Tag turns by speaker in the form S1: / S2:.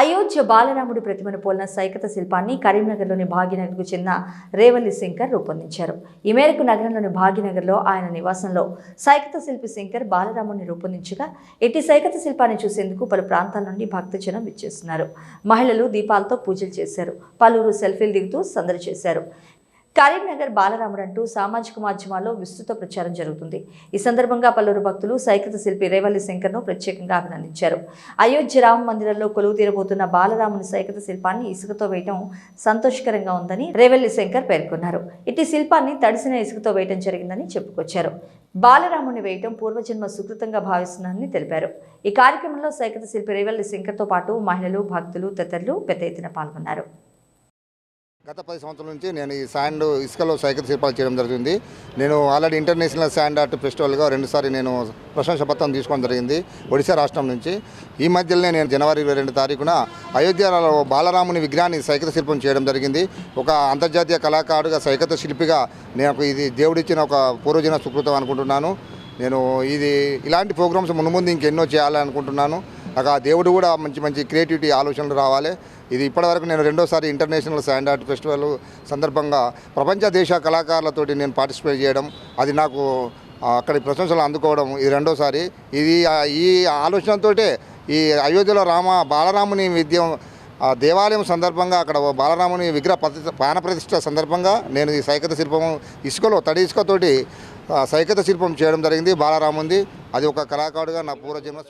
S1: అయోధ్య బాలరాముడి ప్రతిమను పోలిన సైకత శిల్పాన్ని కరీంనగర్లోని భాగ్యనగర్కు చెందిన రేవల్లి శంకర్ రూపొందించారు. ఈ మేరకు నగరంలోని భాగ్యనగర్లో ఆయన నివాసంలో సైకత శిల్పి శంకర్ బాలరాముడిని రూపొందించగా ఇటు సైకత శిల్పాన్ని చూసేందుకు పలు ప్రాంతాల నుండి భక్తజనం విచ్చేస్తున్నారు. మహిళలు దీపాలతో పూజలు చేశారు. పలువురు సెల్ఫీలు దిగుతూ సందడి చేశారు. కరీంనగర్ బాలరాముడు అంటూ సామాజిక మాధ్యమాల్లో విస్తృత ప్రచారం జరుగుతుంది. ఈ సందర్భంగా పలువురు భక్తులు సైకత శిల్పి రేవల్లి శంకర్ను ప్రత్యేకంగా అభినందించారు. అయోధ్య రామ మందిరంలో కొలువు తీరబోతున్న బాలరాముని సైకత శిల్పాన్ని ఇసుకతో వేయటం సంతోషకరంగా ఉందని రేవల్లి శంకర్ పేర్కొన్నారు. ఇటు శిల్పాన్ని తడిసిన ఇసుకతో వేయటం జరిగిందని చెప్పుకొచ్చారు. బాలరాముని వేయటం పూర్వజన్మ సుకృతంగా భావిస్తున్నానని తెలిపారు. ఈ కార్యక్రమంలో సైకత శిల్పి రేవల్లి శంకర్తో పాటు మహిళలు భక్తులు తదితరులు పెద్ద ఎత్తున పాల్గొన్నారు.
S2: గత పది సంవత్సరాల నుంచి నేను ఈ శాండ్ ఇసుకలో సైకిల్ శిల్పాలు చేయడం జరుగుతుంది నేను ఆల్రెడీ ఇంటర్నేషనల్ శాండ్ ఆర్ట్ ఫెస్టివల్గా రెండుసారి నేను ప్రశంస పత్రం తీసుకోవడం జరిగింది ఒడిశా రాష్ట్రం నుంచి. ఈ మధ్యలోనే నేను జనవరి ఇరవై రెండు తారీఖున అయోధ్యలో బాలరాముని విగ్రహాన్ని సైకత శిల్పం చేయడం జరిగింది. ఒక అంతర్జాతీయ కళాకారుడుగా సైకత శిల్పిగా నేను ఇది దేవుడిచ్చిన ఒక పూర్వజన సుకృతం అనుకుంటున్నాను. నేను ఇది ఇలాంటి ప్రోగ్రామ్స్ మున్ముందు ఇంకెన్నో చేయాలనుకుంటున్నాను. నాకు ఆ దేవుడు కూడా మంచి మంచి క్రియేటివిటీ ఆలోచనలు రావాలి. ఇది ఇప్పటివరకు నేను రెండోసారి ఇంటర్నేషనల్ శాండ్ ఆర్ట్ ఫెస్టివల్ సందర్భంగా ప్రపంచ దేశ కళాకారులతోటి నేను పార్టిసిపేట్ చేయడం అది నాకు అక్కడి ప్రశంసలు అందుకోవడం ఇది రెండోసారి. ఇది ఈ ఆలోచనతోటే ఈ అయోధ్యలో రామ బాలరాముని విద్య ఆ దేవాలయం సందర్భంగా అక్కడ ఓ బాలరాముని విగ్రహ ప్రతిష్ట సందర్భంగా నేను ఈ సైకత శిల్పం ఇసుకలో తడి ఇసుకతోటి సైకత శిల్పం చేయడం జరిగింది బాలరాముంది. అది ఒక కళాకారుడుగా నా పూర్వజన్మ